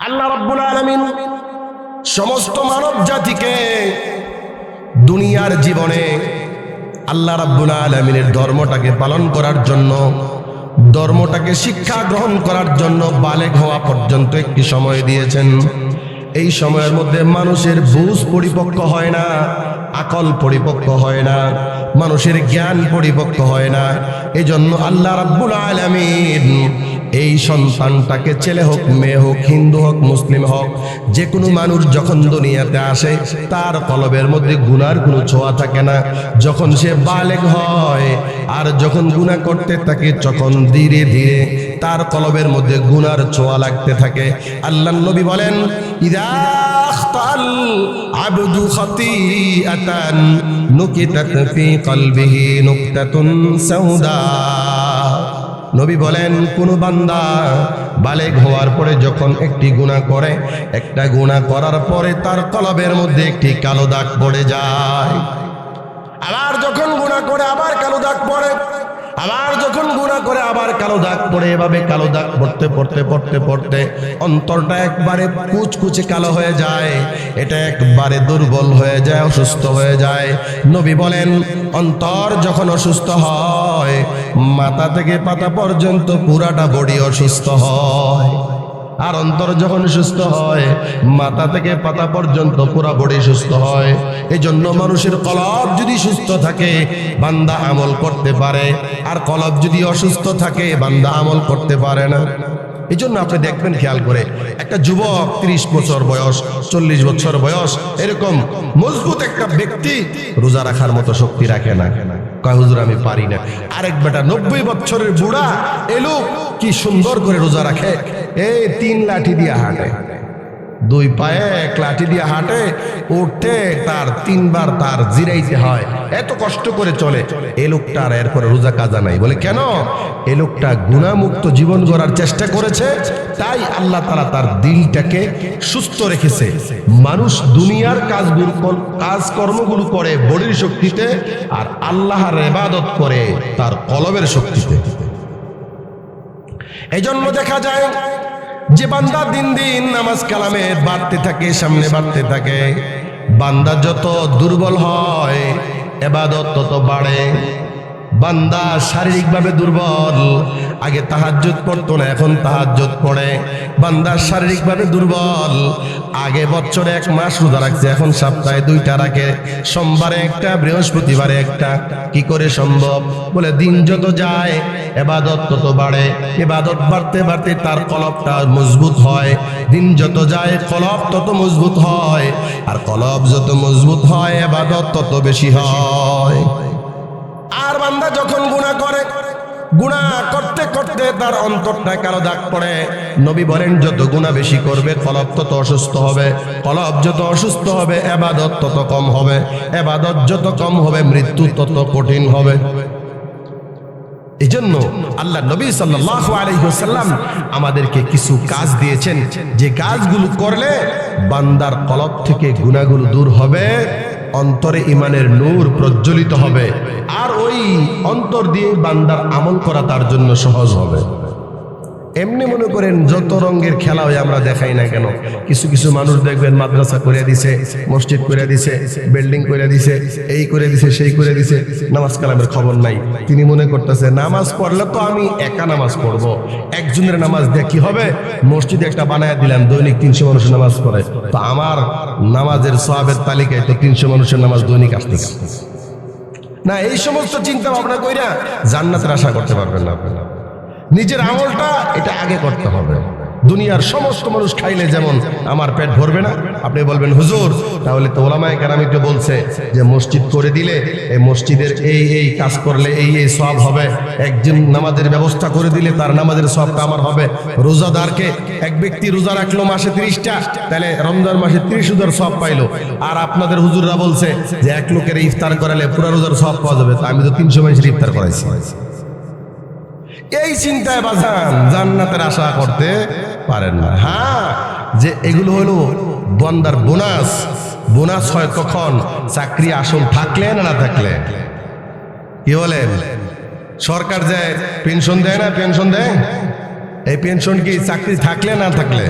আল্লাহ রাব্বুল আলামিন সমস্ত মানব জাতিকে দুনিয়ার জীবনে আল্লাহ রাব্বুল আলামিনের ধর্মটাকে পালন করার জন্য, ধর্মটাকে শিক্ষা গ্রহণ করার জন্য বালেগ হওয়া পর্যন্ত একটি সময় দিয়েছেন। এই সময়ের মধ্যে মানুষের বুঝ পরিপক্ক হয় না, আকল পরিপক্ক হয় না। মানুষের জ্ঞান পরিপক্ক হয় না। এজন্য জন্য আল্লাহ রাব্বুল আলামিন এই সন্তানটাকে ছেলে হোক, মেয়ে হোক, হিন্দু হোক, মুসলিম হোক যে কোনো মানুষ যখন দুনিয়াতে আসে, তার কলবের মধ্যে গুনার কোনো ছোঁয়া থাকে না। যখন সে বালেগ হয় আর যখন গুনাহ করতে থাকে, তখন ধীরে ধীরে তার কলবের মধ্যে গুনার ছোঁয়া লাগতে থাকে। আল্লাহ নবী বলেন, ইদা আবদু খাতিআতান নুকিতাত ফি কলবিহি সাউদা। নবী বলেন, কোন বান্দা বালেগ হওয়ার পরে যখন একটি গুণা করে, একটা গুণা করার পরে তার কলবের মধ্যে একটি কালো দাগ পড়ে যায়। আবার যখন গুণা করে, আবার কালো দাগ পড়ে। আবার যখন গুণা করে আবার কালো দাগ পড়ে, এভাবে কালো দাগ পড়তে পড়তে পড়তে পড়তে অন্তরটা একবারে কুচকুচে কালো হয়ে যায়। এটা একবারে দুর্বল হয়ে যায়, অসুস্থ হয়ে যায়। নবী বলেন, অন্তর যখন অসুস্থ হয়, মাথা থেকে পাতা পর্যন্ত পুরাটা বডি অসুস্থ হয়। আর অন্তর যখন সুস্থ হয়, মাথা থেকে পাতা পর্যন্ত পুরা বডি সুস্থ হয়। এই জন্য মানুষের কলব যদি সুস্থ থাকে, বান্দা আমল করতে পারে। আর কলব যদি অসুস্থ থাকে, বান্দা আমল করতে পারে না। এই জন্য আপনি দেখবেন খেয়াল করে, একটা যুবক ত্রিশ বছর বয়স, চল্লিশ বছর বয়স, এরকম মজবুত একটা ব্যক্তি রোজা রাখার মতো শক্তি রাখে না। হুজুর, আমি পারি না। আরেক বেটা নব্বই বছরের বুড়া এলো কি সুন্দর করে রোজা রাখে? এই তিন লাঠি দিয়ে হাঁটে। দুই পায়ে এক লাঠি দিয়ে হাঁটে, উঠতে তার তিনবার তার জিরাইতে হয়। এত কষ্ট করে চলে। এ লোকটার এরপরে রোজা কাজা নাই। বলে, কেন? এ লোকটা গুণামুক্ত জীবন গড়ার চেষ্টা করেছে, তাই আল্লাহ তারা তার দিলটাকে সুস্থ রেখেছে। মানুষ দুনিয়ার কাজগুলো কাজকর্মগুলো করে বডির শক্তিতে আর আল্লাহর এবাদত করে তার কলবের শক্তিতে। এই জন্য দেখা যায় যে বান্দা দিন দিন নামাজ কালামে বাড়তে থাকে, সামনে বাড়তে থাকে, বান্দা যত দুর্বল হয়, এবাদত তত বাড়ে। বান্দা শারীরিকভাবে দুর্বল। আগে তাহাজ্জুদ পড়তো না, এখন তাহাজ্জুদ পড়ে। বান্দা শারীরিকভাবে দুর্বল। আগে বছরে এক মাস রোজা রাখছে, এখন সপ্তাহে দুইটা রাখে। সোমবারে একটা, বৃহস্পতিবারে একটা। কি করে সম্ভব? বলে, দিন যত যায়, এবাদত তত বাড়ে। এবাদত বাড়তে বাড়তে তার কলবটা মজবুত হয়। দিন যত যায় কলব তত মজবুত হয়। আর কলব যত মজবুত হয়, এবাদত তত বেশি হয়। আর বান্দা যখন গুণা করে গুণা করতে করতে তার অন্তরটা কালো দাগ পড়ে। নবী বলেন, যত গুণা বেশি করবে কলব তত অসুস্থ হবে। কলব যত অসুস্থ হবে, এবাদত তত কম হবে। এবাদত যত কম হবে, মৃত্যু তত কঠিন হবে। এই জন্য আল্লাহ নবী সাল্লাহ আলহিহাল্লাম আমাদেরকে কিছু কাজ দিয়েছেন। যে কাজগুলো করলে বান্দার কলব থেকে গুণাগুলো দূর হবে। অন্তরে ইমানের নূর প্রজ্বলিত হবে। আর ওই অন্তর দিয়ে বান্দার আমল করা তার জন্য সহজ হবে। এমনি মনে করেন যত রঙের খেলা হয় আমরা দেখাই না কেন? কিছু কিছু মানুষ দেখবেন মাদ্রাসা করে দিছে, মসজিদ করে দিছে, বিল্ডিং করে দিছে, এই করে দিছে, সেই করে দিছে, নামাজ কালামের খবর নাই। তিনি মনে করতেছে, নামাজ পড়লে তো আমি একা নামাজ পড়ব। একজনের নামাজ দিয়ে কি হবে? মসজিদে একটা বানায় দিলাম, দৈনিক তিনশো মানুষের নামাজ পড়ে। তো আমার নামাজের সবের তালিকায় তো তিনশো মানুষের নামাজ দৈনিক আসতে না, এই সমস্ত চিন্তা ভাবনা কইরা জান্নাতের আশা করতে পারবেন না আপনারা। নিজের আমলটা এটা আগে করতে হবে। দুনিয়ার সমস্ত মানুষ খাইলে যেমন আমার পেট ভরবে না, আপনি বলবেন, হুজুর, তাহলে তো ওলামায় কেরামিকে বলছে যে মসজিদ করে দিলে এই মসজিদের এই এই কাজ করলে এই এই সব হবে। একজন নামাজের ব্যবস্থা করে দিলে তার নামাজের সবটা আমার হবে। রোজাদারকে এক ব্যক্তি রোজা রাখল মাসে তিরিশটা, তাহলে রমজান মাসে তিরিশ রোজার সব পাইলো। আর আপনাদের হুজুররা বলছে যে এক লোকের ইফতার করালে পুরা রোজার সব পাওয়া যাবে। আমি তো তিনশো মানুষের ইফতার করাইছি। এই চিন্তায় বাজান, জান্নাতের আশা করতে পারেন না। হ্যাঁ যে এগুলো হলো বন্দার বোনাস। বোনাস হয় কখন? চাকরি আসল থাকলে না থাকলে? কি বলেন? সরকার যে পেনশন দেয় না, পেনশন দেয়? এই পেনশন কি চাকরি থাকলে না থাকলে?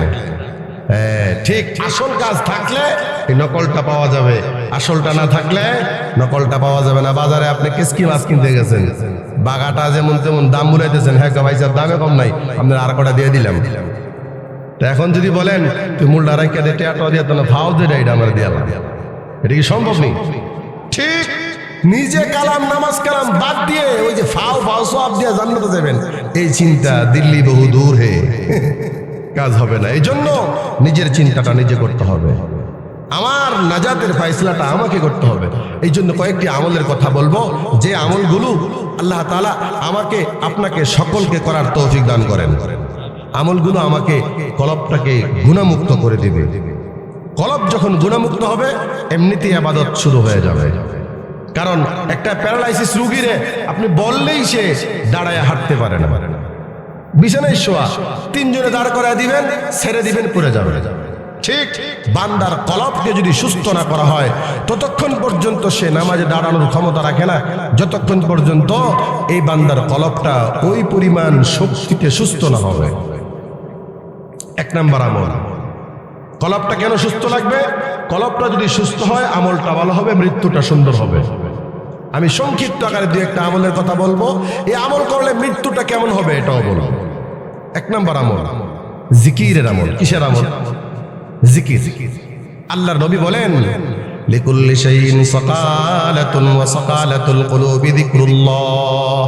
ঠিক, আসল কাজ থাকলে এই নকলটা পাওয়া যাবে। আসলটা না থাকলে নকলটা পাওয়া যাবে না। বাজারে আপনি কিসকি মাছ কিনতে গেছেন। বাগাটা যেমন তেমন দাম বুলাইতেছেন হ্যাঁ ভাই সাহেব, দামে কম নাই। আপনার আর কটা দিয়ে দিলাম। তো এখন যদি বলেন, তুই মূলটা রাখা দিয়ে টেয়াটা দিয়ে তো না ফাও দিয়ে এটা আমার দিয়ে এটা কি সম্ভব নেই ঠিক নিজে কালাম, নামাজ কালাম বাদ দিয়ে ওই যে ফাও ফাও সব দিয়ে জান্নাতে যাবেন। এই চিন্তা দিল্লি বহু দূর হে। কাজ হবে না। এই জন্য নিজের চিন্তাটা নিজে করতে হবে। আমার নাজাতের ফাইসলাটা আমাকে করতে হবে। এই জন্য কয়েকটি আমলের কথা বলব। যে আমলগুলো আল্লাহ তাআলা আমাকে, আপনাকে, সকলকে করার তৌফিক দান করেন। আমলগুলো আমাকে কলবটাকে গুণামুক্ত করে দিবে। কলব যখন গুণামুক্ত হবে, এমনিতেই আবাদত শুরু হয়ে যাবে। কারণ একটা প্যারালাইসিস রুগীরে আপনি বললেই সে দাঁড়ায় হাঁটতে পারে না। বিছানায় শোয়া, তিনজনে দাঁড় করায় দিবেন, ছেড়ে দিবেন, পড়ে যাবে ঠিক বান্দার কলবকে যদি সুস্থ না করা হয়, ততক্ষণ পর্যন্ত সে নামাজে দাঁড়ানোর ক্ষমতা রাখে না। যতক্ষণ পর্যন্ত এই বান্দার কলবটা ওই পরিমাণ শক্তিতে সুস্থ না হবে। এক নাম্বার আমল। কলবটা কেন সুস্থ লাগবে? কলবটা যদি সুস্থ হয়, আমলটা ভালো হবে, মৃত্যুটা সুন্দর হবে। আমি সংক্ষিপ্ত আকারে দু একটা আমলের কথা বলব। এই আমল করলে মৃত্যুটা কেমন হবে এটাও বলব। এক নাম্বার আমল। জিকিরের আমল। কিসের আমল? জিকির। আল্লাহর নবী বলেন, লিকুল্লি শাইইন সাকালাতুন ওয়া সাকালাতুল কুলুবি যিকরুল্লাহ।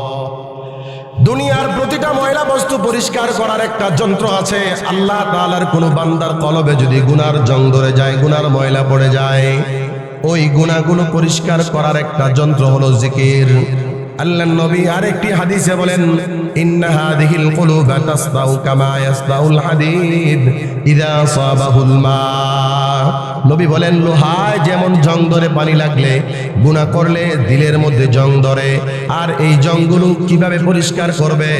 দুনিয়ার প্রতিটা ময়লা বস্তু পরিষ্কার করার একটা যন্ত্র আছে। আল্লাহ তাআলার কোনো বান্দার কলবে যদি গুনার জং ধরে যায়, গুনার ময়লা পড়ে যায়, ওই গুনাহগুলো পরিষ্কার করার একটা যন্ত্র হলো জিকির। আল্লাহ নবী আরেকটি হাদিসে বলেন, ইন্না হাদিহিল কুলুবা তাসদাউ কামা ইয়াসদাউল হাদিদ ইদা সাবাহুল মা। নবী বলেন, লোহায় যেমন জং ধরে পানি লাগলে গুনাহ করলে দিলের মধ্যে জং ধরে, আর এই জংগুলো কীভাবে পরিষ্কার করবে?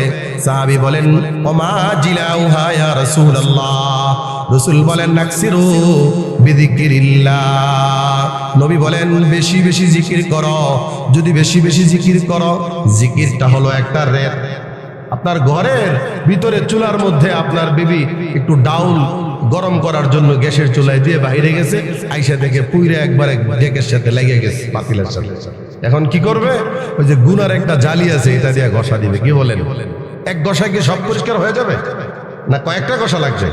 সাহাবী বলেন, ওমা জিলাউহা ইয়া রাসূলুল্লাহ। রাসূল বলেন, নাকসিরু নবী বলেন, বেশি বেশি জিকির করো। যদি বেশি বেশি জিকির করো, জিকিরটা হলো একটা রেত। আপনার ঘরের ভিতরে চুলার মধ্যে আপনার বিবি একটু ডাউল গরম করার জন্য গ্যাসের চুলায় দিয়ে বাইরে গেছে, আইসা থেকে পুইরে একবারে ডেকের সাথে লেগে গেছে পাতিলের সাথে। এখন কি করবে? ওই যে গুনার একটা জালি আছে, এটা দিয়ে ঘষা দিবে। কি বলেন? এক ঘষায় কি সব পরিষ্কার হয়ে যাবে? না কয়েকটা ঘষা লাগছে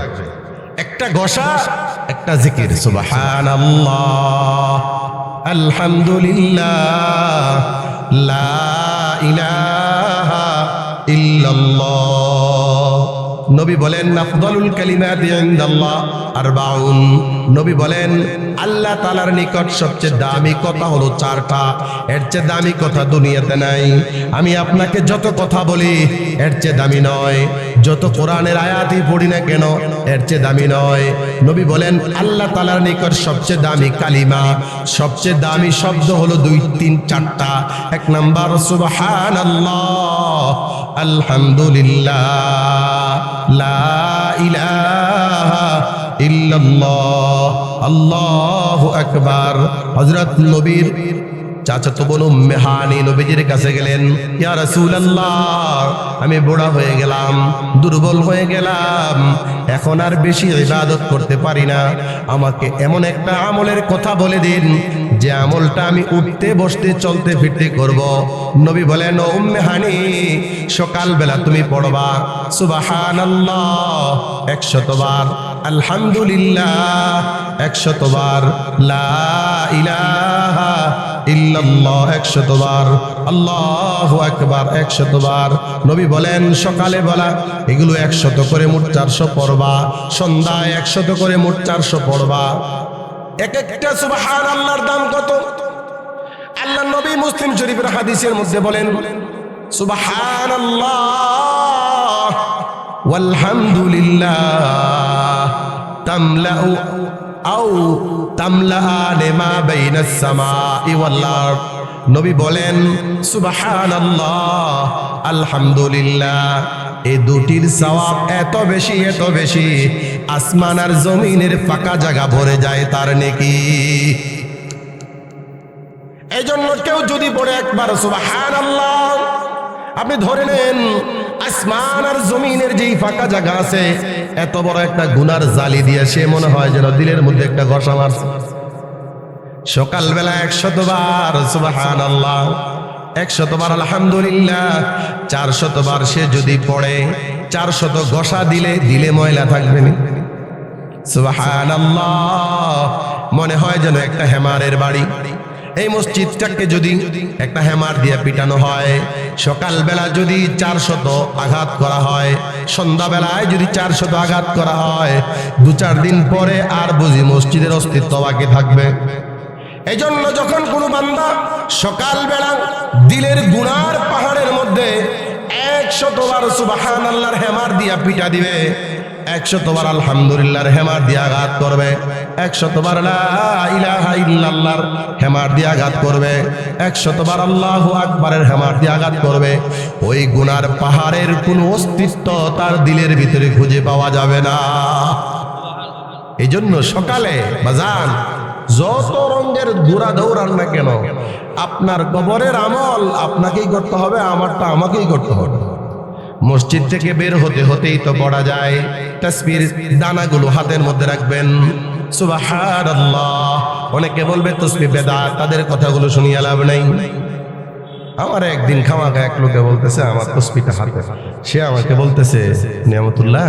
একটা গোসা একটা জিকির। সুবাহান আলহামদুলিল্লাহ। ইল্লাল্লাহ। নবী বলেন, আফদালুল কালিমাতি ইনদাল্লাহ আরবাউন। নবী বলেন, আল্লাহ তাআলার নিকট সবচেয়ে দামি কথা হলো চারটা। এর চেয়ে দামি কথা দুনিয়াতে নাই। আমি আপনাকে যত কথা বলি, এর চেয়ে দামি নয়। যত কোরআনের আয়াতই পড়ি না কেন, এর চেয়ে দামি নয়। নবী বলেন, আল্লাহ তাআলার নিকট সবচেয়ে দামি কালিমা, সবচেয়ে দামি শব্দ হলো দুই, তিন, চারটা। এক নাম্বার, সুবহানাল্লাহ, আলহামদুলিল্লাহ। লা ইলাহা ইল্লাল্লাহ আল্লাহু আকবার। হযরত নবীর চাচাতো বোন উম্মে হানি নবীজির কাছে গেলেন, ইয়া রাসূলুল্লাহ, আমি বুড়া হয়ে গেলাম, দুর্বল হয়ে গেলাম, এখন আর বেশি ইবাদত করতে পারি না। আমাকে এমন একটা আমলের কথা বলে দিন, যে আমলটা আমি উঠতে বসতে চলতে ফিরতে করব। নবী বলেন, ও উম্মে হানি সকালবেলা তুমি পড়বা। সুবহানাল্লাহ, একশতবার। আলহামদুলিল্লাহ, একশতবার। লা ইলাহা ইল্লাল্লাহ একশতবার, আল্লাহু আকবার একশতবার। নবী বলেন, সকালে বলা, এগুলো একশত করে মোট চারশো পড়বা, সন্ধ্যায় একশত করে মোট চারশো পড়বা। এক একটা সুবহান আল্লাহর দাম কত? আল্লাহ নবী মুসলিম শরীফের হাদিসের মধ্যে বলেন সুবহান আল্লাহ ওয়ালহামদুলিল্লাহ, তামলাউ আও তামলাআন মা বাইনাস সামাই ওয়াল আরদ নবী বলেন, সুবহানাল্লাহ, আলহামদুলিল্লাহ এই দুটির সওয়াব এত বেশি এত বেশি, আসমান আর জমিনের ফাঁকা জায়গা ভরে যায় তার নেকি। এই জন্য কেউ যদি পড়ে একবার, সুবহানাল্লাহ, আপনি ধরে নেন আসমান আর জমিনের যেই ফাঁকা জায়গা আছে, এত বড় একটা গুনার জালি দিয়ে সে মনে হয় যেন দিলের মধ্যে একটা ঘষা মারছে। সকালবেলা একশতবার সুবাহান আল্লাহ একশতবার আলহামদুলিল্লাহ চারশতবার সে যদি পড়ে, চারশত ঘষা দিলে দিলে ময়লা থাকবে না। সুবাহান মনে হয় যেন একটা হেমারের বাড়ি। এই মসজিদটাকে যদি একটা হেমার দিয়ে পিটানো হয়, সকালবেলা যদি চারশত আঘাত করা হয়, সন্ধ্যাবেলায় যদি চারশত আঘাত করা হয়, দু চার দিন পরে আর বুঝি মসজিদের অস্তিত্ব বাকি থাকবে। এজন্য যখন কোনো বান্দা সকালবেলা দিলের গুনার পাহাড়ের মধ্যে একশতবার সুবাহান আল্লাহর হেমার দিয়া পিটা দিবে একশতবার আলহামদুলিল্লাহর হেমার দিয়ে আঘাত করবে। একশতবার ইল্লাল্লাহর হেমার দিয়ে আঘাত করবে। একশতবার আল্লাহ আকবারের হেমার দিয়ে আঘাত করবে। ওই গুনার পাহাড়ের কোনো অস্তিত্ব তার দিলের ভিতরে খুঁজে পাওয়া যাবে না। এই জন্য সকালে বাজান, যত রঙের ঘোরা দৌড়ান না কেন, আপনার কবরের আমল আপনাকেই করতে হবে, আমারটা আমাকেই করতে হবে। মসজিদ থেকে বের হতে হতেই তো পড়া যায়। তসবির দানাগুলো হাতের মধ্যে রাখবেন। অনেকে বলবে তসবি বেদা তাদের কথাগুলো শুনিয়ে লাভ নাই। আমার একদিন খামাখা এক লোকে বলতেছে, আমার তসবিটা হাতে। সে আমাকে বলতেছে, নিয়ামতুল্লাহ,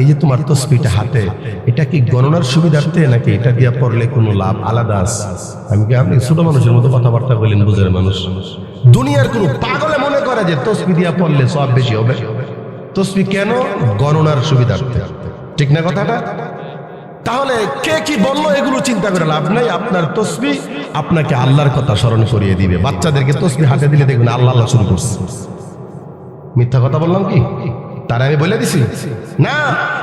এই যে তোমার তসবিটা হাতে, এটা কি গণনার সুবিধার্থে নাকি এটা দিয়ে পড়লে কোনো লাভ আলাদা আছে? আমি কি আপনি ছোট মানুষের মতো কথাবার্তা বললেন বুঝের মানুষ? দুনিয়ার কোনো পাগলে মনে করে যে তসবি দিয়া পড়লে সব বেশি হবে। তসবি কেন? গণনার সুবিধার্থে। ঠিক না কথাটা? তাহলে কে কি বলল এগুলো চিন্তা করে লাভ নাই। আপনার তসবি আপনাকে আল্লাহর কথা স্মরণ করিয়ে দিবে। বাচ্চাদেরকে তসবি হাতে দিলে দেখবেন আল্লাহ আল্লাহ শুরু করছে। মিথ্যা কথা বললাম কি? তারা আমি বলে দিছি। না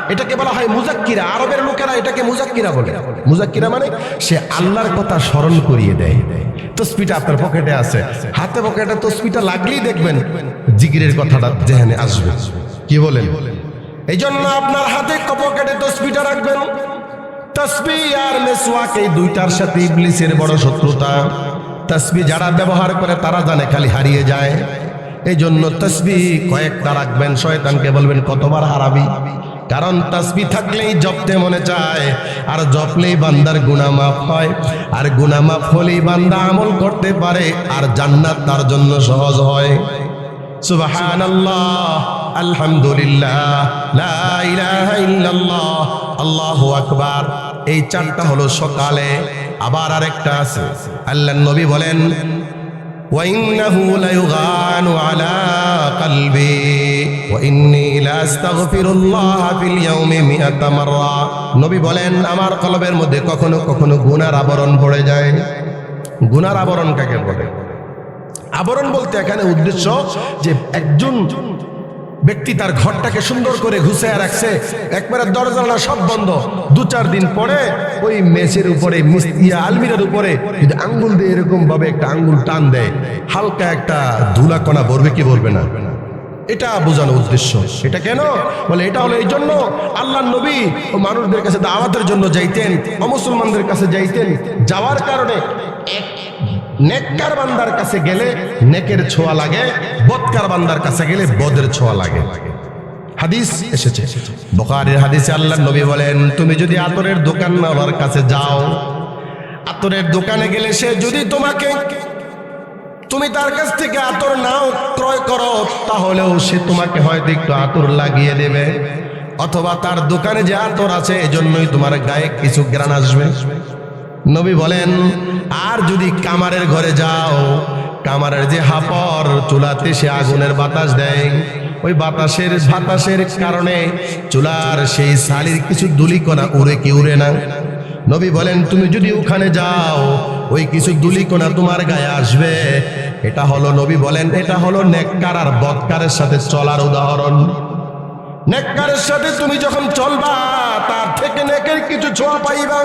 এটাকে বলা হয় মুজাক্কিরা। আরবের লোকেরা এটাকে মুজাক্কিরা বলে। মুজাক্কিরা মানে সে আল্লাহর কথা স্মরণ করিয়ে দেয়। তসবিটা আপনার পকেটে আছে। হাতে পকেটে তসবিটা লাগলেই দেখবেন জিগিরের কথাটা জেহানে আসবে। কি বলেন? এই জন্য আপনার হাতে পকেটে তসবিটা রাখবেন। তসবি আর মেসওয়াক এই দুইটার সাথে ইবলিসের বড় শত্রুতা। তসবি যারা ব্যবহার করে তারা জানে খালি হারিয়ে যায়। এই জন্য তসবি কয়েকটা রাখবেন। শয়তানকে বলবেন, কতবার হারাবি? কারণ তাসবি থাকলেই জপতে মনে চায়। আর জপলেই বান্দার গুণা মাফ হয়। আর গুণা মাফ হলেই বান্দা আমল করতে পারে। আর জান্নাত তার জন্য সহজ হয়। সুবাহান আল্লাহ আলহামদুলিল্লাহ আল্লাহ আকবার। এই চারটা হলো সকালে। আবার আরেকটা আছে। আল্লাহর নবী বলেন ওয়াইন্নাহু লায়ুগানু আলা কালবি। নবী বলেন, আমার কলবের মধ্যে কখনো কখনো গুনার আবরণ পড়ে যায়। গুনার আবরণ কাকে বলে? আবরণ বলতে এখানে উদ্দেশ্য যে একজন ব্যক্তি তার ঘরটাকে সুন্দর করে ঘুষে রাখছে। একবারে দরজা সব বন্ধ। দু চার দিন পরে ওই মেসের উপরে ইয়া আলমিরার উপরে যদি আঙ্গুল দিয়ে এরকম ভাবে একটা আঙ্গুল টান দেয়, হালকা একটা ধুলা কণা বলবে কি বলবে না? এটা বোঝানো উদ্দেশ্য। এটা কেন? বলে, এটা হলো এই জন্য আল্লাহ নবী ও মানুষদের কাছে দাওয়াতের জন্য যাইতেন অমুসলমানদের কাছে যাইতেন। যাওয়ার কারণে নেককার বান্দার কাছে গেলে নেকের ছোঁয়া লাগে, বদকার বান্দার কাছে গেলে বদের ছোঁয়া লাগে। হাদিস এসেছে। বোকারের হাদিসে আল্লাহ নবী বলেন, তুমি যদি আতরের দোকানওয়ালার কাছে যাও, আতরের দোকানে গেলে সে যদি তোমাকে তুমি তার কাছ থেকে আতর নাও, ক্রয় করো, তাহলেও সে তোমাকে হয়তো একটু আতর লাগিয়ে দেবে। অথবা তার দোকানে যে আতর আছে, এজন্যই তোমার গায়ে কিছু গ্রান আসবে। নবী বলেন, আর যদি কামারের ঘরে যাও, কামারের যে হাপর চুলাতে সে আগুনের বাতাস দেয়। ওই বাতাসের বাতাসের কারণে চুলার সেই শালির কিছু দুলিকণা উড়ে কি উড়ে না? নবী বলেন, তুমি যদি ওখানে যাও ওই কিছু দুলিকোনা তোমার গায়ে আসবে। এটা হলো নবী বলেন, এটা হলো নেককার আর বৎকারের সাথে চলার উদাহরণ। নেককারের সাথে তুমি যখন চলবা, তার থেকে নেকের কিছু ছোঁয়া পাইবা।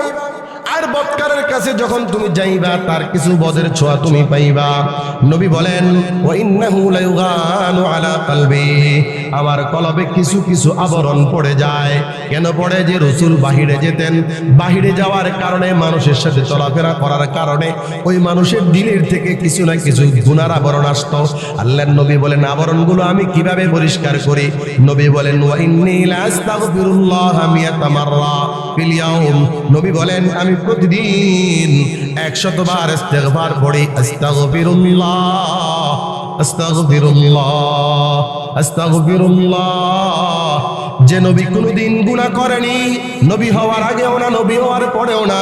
আর বৎকারের কাছে যখন তুমি যাইবা, তার কিছু বদের ছোঁয়া তুমি পাইবা। নবী বলেন ওয়া ইন্নাহু লায়ুগানু আলা কলবি। আমার কলবে কিছু কিছু আবরণ পড়ে যায়। কেন পড়ে? যে রসুল বাহিরে যেতেন। বাহিরে যাওয়ার কারণে, মানুষের সাথে চলাফেরা করার কারণে ওই মানুষের দিলের থেকে কিছু না কিছু গুনার আবরণ আসতো। আল্লাহ নবী বলেন, আবরণগুলো আমি কীভাবে পরিষ্কার করি? নবী বলেন ওয়া ইন্নী লা আস্তাগফিরুল্লাহ মিয়াতা মাররা ফিল ইয়াউম। নবী বলেন, আমি প্রতিদিন 100 বার ইস্তেগফার পড়ি, আস্তাগফিরুল্লাহ আস্তাগফিরুল্লাহ আস্তাগফিরুল্লাহ। যে নবী কোনোদিন গুনাহ করেনি, নবী হওয়ার আগেও না, নবী হওয়ার পরেও না।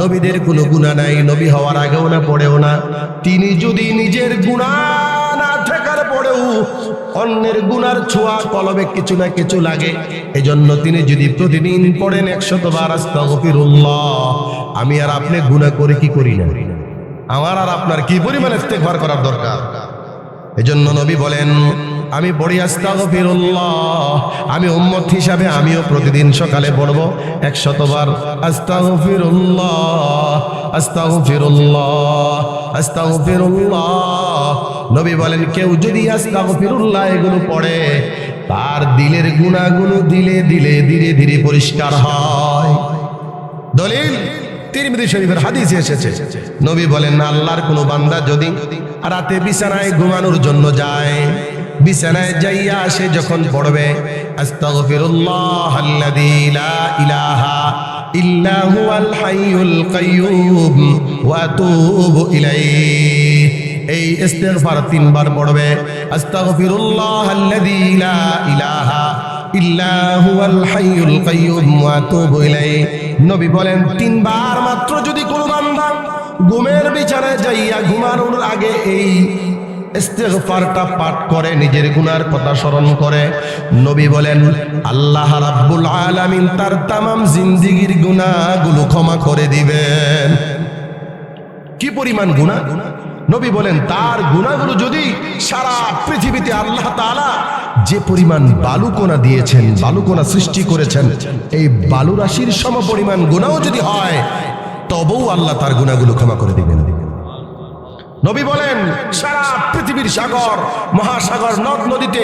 নবীদের কোনো গুনাহ নাই, নবী হওয়ার আগেও না, পরেও না। তিনি যদি নিজের গুনাহ থাকার অন্যের গুনার ছোঁয়া কলবে কিছু না কিছু লাগে। এজন্য তিনি যদি প্রতিদিন পড়েন একশত বার আস্তাগফিরুল্লাহ, আমি আর আপনি গুনাহ করে কি করি না? আমার আর আপনার কি পরিমাণ ইস্তেগফার করার দরকার? এজন্য নবী বলেন, আমি পড়ি আস্তাগফিরুল্লাহ, আমি উম্মত হিসাবে আমিও প্রতিদিন সকালে পড়ব একশতবার আস্তাগফিরুল্লাহ আস্তাগফিরুল্লাহ আস্তাগফিরুল্লাহ। নবী বলেন, কেউ যদি আস্তাগফিরুল্লাহ এগুলো পড়ে, তার দিলের গুণাগুলো দিলে দিলে ধীরে ধীরে পরিষ্কার হয়। দলিল, তিরমিজি শরীফের হাদিসে এসেছে। নবী বলেন, আল্লাহর কোনো বান্দা যদি রাতে বিছানায় ঘুমানোর জন্য যায়, বিছানায় যাইয়া সে যখন পড়বে, আস্তাগফিরুল্লাহ আল্লাযী লা ইলাহা ইল্লা হুয়াল হাইয়ুল কাইয়্যুম ওয়া আতুবু ইলাইহি। এই ইস্তেগফার তিনবার পড়বে। আস্তাগফিরুল্লাহ আল্লাযী লা ইলাহা ইল্লা হুয়াল হাইয়ুল কাইয়্যুম ওয়া আতুবু ইলাইহি। নবী বলেন, তিনবার মাত্র যদি কোনো বান্দা ঘুমের বিছানায় যাইয়া ঘুমানোর আগে এই ইস্তেগফারটা পাঠ করে, নিজের গুনার কথা স্মরণ করে। নবী বলেন, আল্লাহ রাব্বুল আলামিন তার তামাম জিন্দিগির গুনাহগুলো ক্ষমা করে দিবেন। কি পরিমাণ গুণা নবী বলেন, তার গুণাগুলো যদি সারা পৃথিবীতে আল্লাহ তাআলা যে পরিমাণ বালুকোনা দিয়েছেন বালুকোনা সৃষ্টি করেছেন, এই বালু রাশির সম পরিমাণ গুণাও যদি হয়, তবুও আল্লাহ তার গুণাগুলো ক্ষমা করে দিবেন। নবী বলেন, সারা পৃথিবীর সাগর, মহাসাগর, নদ নদীতে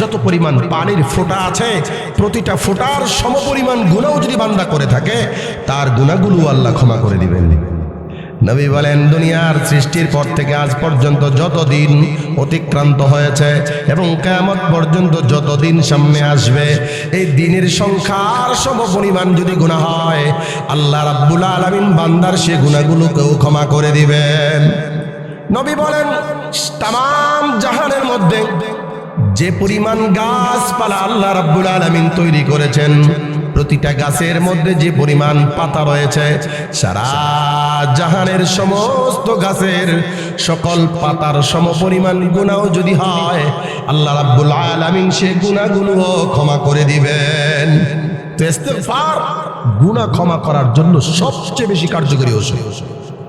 যত পরিমাণ পানির ফোঁটা আছে, প্রতিটা ফোঁটার সমপরিমাণ গুণাও যদি বান্দা করে থাকে, তার গুণাগুলো আল্লাহ ক্ষমা করে দিবেন। নবী বলেন, দুনিয়ার সৃষ্টির পর থেকে আজ পর্যন্ত যতদিন অতিক্রান্ত হয়েছে এবং কেমত পর্যন্ত যতদিন সামনে আসবে, এই দিনের সংখ্যার সম পরিমাণ যদি গুণা হয়, আল্লাহ রাব্বুল আলামিন বান্দার সে গুণাগুলোকেও ক্ষমা করে দিবেন। নবী বলেন তাম জাহানের মধ্যে যে পরিমাণ গাছপালা আল্লাহ রাব্বুল আলামিন তৈরি করেছেন প্রতিটা গাছের মধ্যে যে পরিমাণ পাতা রয়েছে, সারা জাহানের সমস্ত গাছের সকল পাতার সম পরিমাণ গুণাও যদি হয়, আল্লাহ রাব্বুল আলামিন সে গুণাগুলো ক্ষমা করে দিবেন। ইস্তেগফার গুনাহ ক্ষমা করার জন্য সবচেয়ে বেশি কার্যকরী ওষুধ।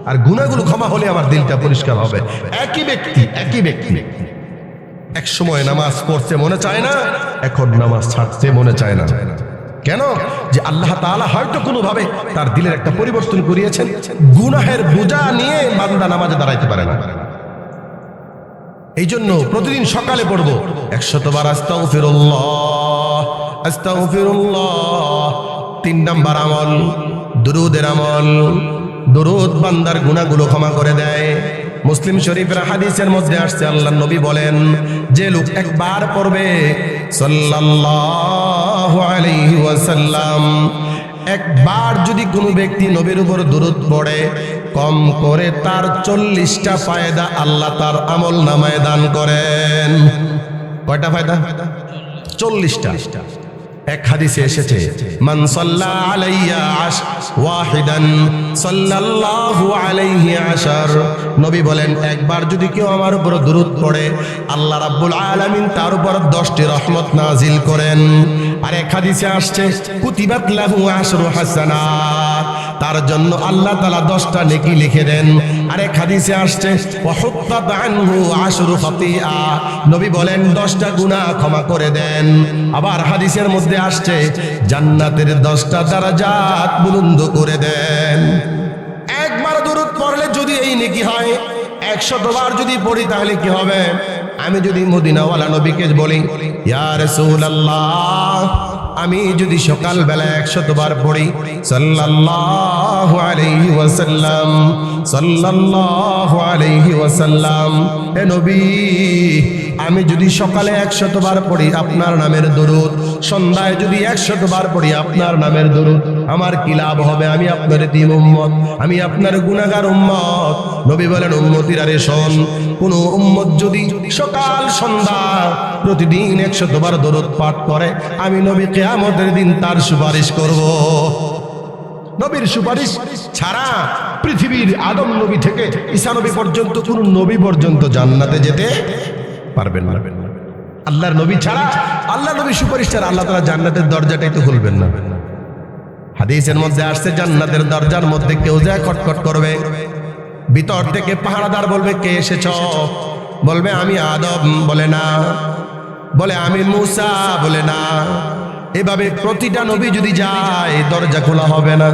আর গুণাগুলো ক্ষমা হলে আমার দিলটা পরিষ্কার হবে। একই ব্যক্তি একই ব্যক্তি। এক সময় নামাজ পড়তে মনে চায় না, এখন নামাজ ছাড়তে মনে চায় না। কেন? যে আল্লাহ তাআলা হয়তো কোনোভাবে তার দিলের একটা পরিবর্তন করিয়েছেন, গুনাহের বোঝা নিয়ে বান্দা নামাজে দাঁড়াইতে পারে না। এই জন্য প্রতিদিন সকালে পড়ব, একশতবার আস্তাগফিরুল্লাহ আস্তাগফিরুল্লাহ, তিন নাম্বার আমল, দুরুদের আমল, দুরুদ বান্দার গুনাহগুলো ক্ষমা করে দেয়। মুসলিম শরীফের হাদিসের মধ্যে আসছে, আল্লাহ নবী বলেন, যে লোক একবার পড়বে সাল্লাল্লাহু আলাইহি ওয়াসাল্লাম, একবার যদি কোনো ব্যক্তি নবীর উপর দূরত পড়ে, কম করে তার চল্লিশটা ফায়দা আল্লাহ তার আমল নামায় দান করেন। কয়টা ফায়দা? চল্লিশটা। এক হাদিসে এসেছে, মান সাল্লা আলাইয়া আশ ওয়াহিদান সাল্লাল্লাহু আলাইহি আশার। নবী বলেন, একবার যদি কেউ আমার উপর দরুদ পড়ে, আল্লাহ রাব্বুল আলামিন তার উপর 10টি রহমত নাজিল করেন। আর এক হাদিসে আসছে, কুতিবাত লাহু আশরু হাসানাত। তার জন্য আল্লাহ তালা দশটা নেকি লিখে দেন। আরে হাদিসে আসছে নবী বলেন, দশটা গুনাহ ক্ষমা করে দেন। আবার হাদিসের মধ্যে আসছে, জান্নাতের দশটা দারাজাত বুলন্দ করে দেন। একবার দূরত পড়লে যদি এই নেকি হয় একশতবার যদি পড়ি তাহলে কি হবে? আমি যদি মদিনাওয়ালা নবীকে বলি, ইয়া রাসূলুল্লাহ। আমি যদি সকাল বেলা একশতবার পড়ি সাল্লাল্লাহু আলাইহি ওয়াসাল্লাম সাল্লাল্লাহু আলাইহি ওয়াসাল্লাম হে নবী আমি যদি সকালে একশতবার পড়ি আপনার নামের দরুদ, সন্ধ্যায় যদি একশতবার পড়ি আপনার নামের দরুদ, আমার কি লাভ হবে? আমি আপনার তিন উম্মত, আমি আপনার গুনাহগার উম্মত। নবী বলেন, উম্মতির আরে শোন, কোন উম্মত যদি সকাল, সন্ধ্যা প্রতিদিন একশতবার দরুদ পাঠ করে, আমি নবী কেয়ামতের দিন তার সুপারিশ করব। নবীর সুপারিশ ছাড়া পৃথিবীর আদম নবী থেকে ঈসা নবী পর্যন্ত কোন নবী পর্যন্ত জান্নাতে যেতে পারবেন না। আল্লাহর নবী ছাড়া আল্লাহ নবী সুপারিশ ছাড়া আল্লাহ তালা জান্নাতের দরজাটাই তো খুলবেন না। হাদিসের মধ্যে আসছে, জান্নাতের দরজার মধ্যে কেউ যায় খটখট করবে। ভিতর থেকে পাহারাদার বলবে, কে এসেছ? বলবে, আমি আদম। বলে, না। বলে, আমি মুসা। বলে, না। এভাবে প্রতিটা নবী যদি যায়, দরজা খোলা হবে না।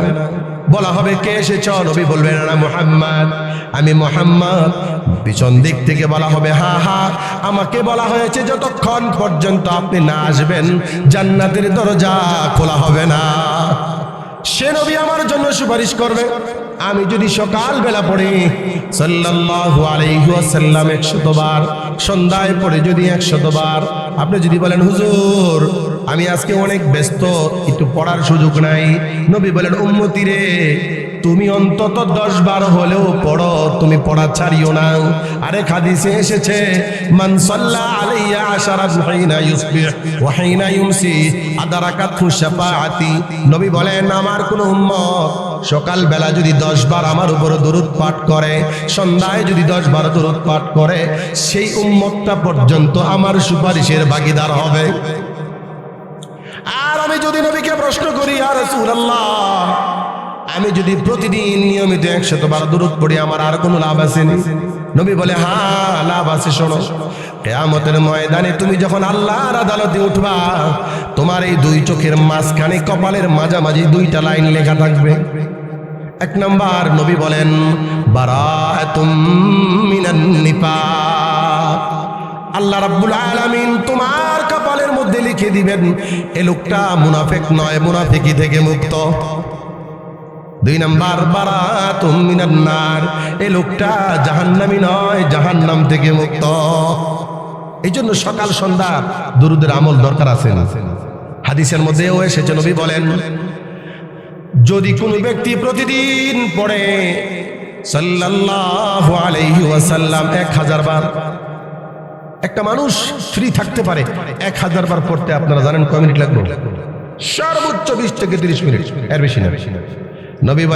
বলা হবে কে এসেছ? নবী বলবেন না মোহাম্মদ। আমি মোহাম্মদ। পিছন দিক থেকে বলা হবে, হা হা। আমাকে বলা হয়েছে, যতক্ষণ পর্যন্ত আপনি না আসবেন, জান্নাতের দরজা খোলা হবে না। সে নবী আমার জন্য সুপারিশ করবে। আমি যদি সকাল বেলা পড়ি, সাল্লাল্লাহু আলাইহি ওয়াসাল্লাম 100 বার, সন্ধ্যায় পড়ে যদি 100 বার, আপনি যদি বলেন, হুজুর আমি আজকে অনেক ব্যস্ত, একটু পড়ার সুযোগ নাই। নবী বলেন, উম্মতি রে, তুমি অন্তত দশ বার হলেও পড়ো, তুমি পড়া ছাড়িও না। আরেক হাদিসে এসেছে, মান আলাইয়া আশারাত হাইনা ইউসবিহ ওয়া হাইনা ইউমসি শাফাআতি। নবী বলেন, আমার কোন উম্মত সকাল বেলা যদি দশ বার আমার উপর দরুদ পাঠ করে, সন্ধ্যায় যদি দশ বার দরুদ পাঠ করে, সেই উম্মতটা পর্যন্ত আমার সুপারিশের ভাগিদার হবে। আর আমি যদি নবীকে প্রশ্ন করি আর রাসূলুল্লাহ, আমি যদি প্রতিদিন নিয়মিত একশত বার দূরত পড়ি, আমার আর কোনো লাভ আসেনি নবী বলে হ্যাঁ লাভ আছে, শোনো। কেয়ামতের ময়দানে তুমি যখন আল্লাহর আদালতে উঠবা, তোমার এই দুই চোখের মাঝখানে কপালের মাঝামাঝি দুইটা লাইন লেখা থাকবে। এক নম্বর, নবী বলেন বারাতুম মিনান নিপাক আল্লাহ রাব্বুল আলামিন তোমার কপালের দিবেন। এ লোকটা মুনাফেক নয় মুনাফেকি থেকে মুক্ত। দুই নাম্বার, বারাতুম মিনান নার। এই লোকটা জাহান্নামী নয়, জাহান্নাম থেকে মুক্ত। এই জন্য সকাল, সন্ধ্যা দুরুদের আমল দরকার আছে হাদিসের মধ্যেও এসেছে, নবী বলেন, যদি কোনো ব্যক্তি প্রতিদিন পড়ে, সাল্লাল্লাহু আলাইহি ওয়াসাল্লাম এক হাজার বার একটা মানুষ ফ্রি থাকতে পারে। এক হাজার বার পড়তে আপনারা জানেন কয় মিনিট লাগবে সর্বোচ্চ বিশ থেকে তিরিশ মিনিট। এর বেশি না। বলেন,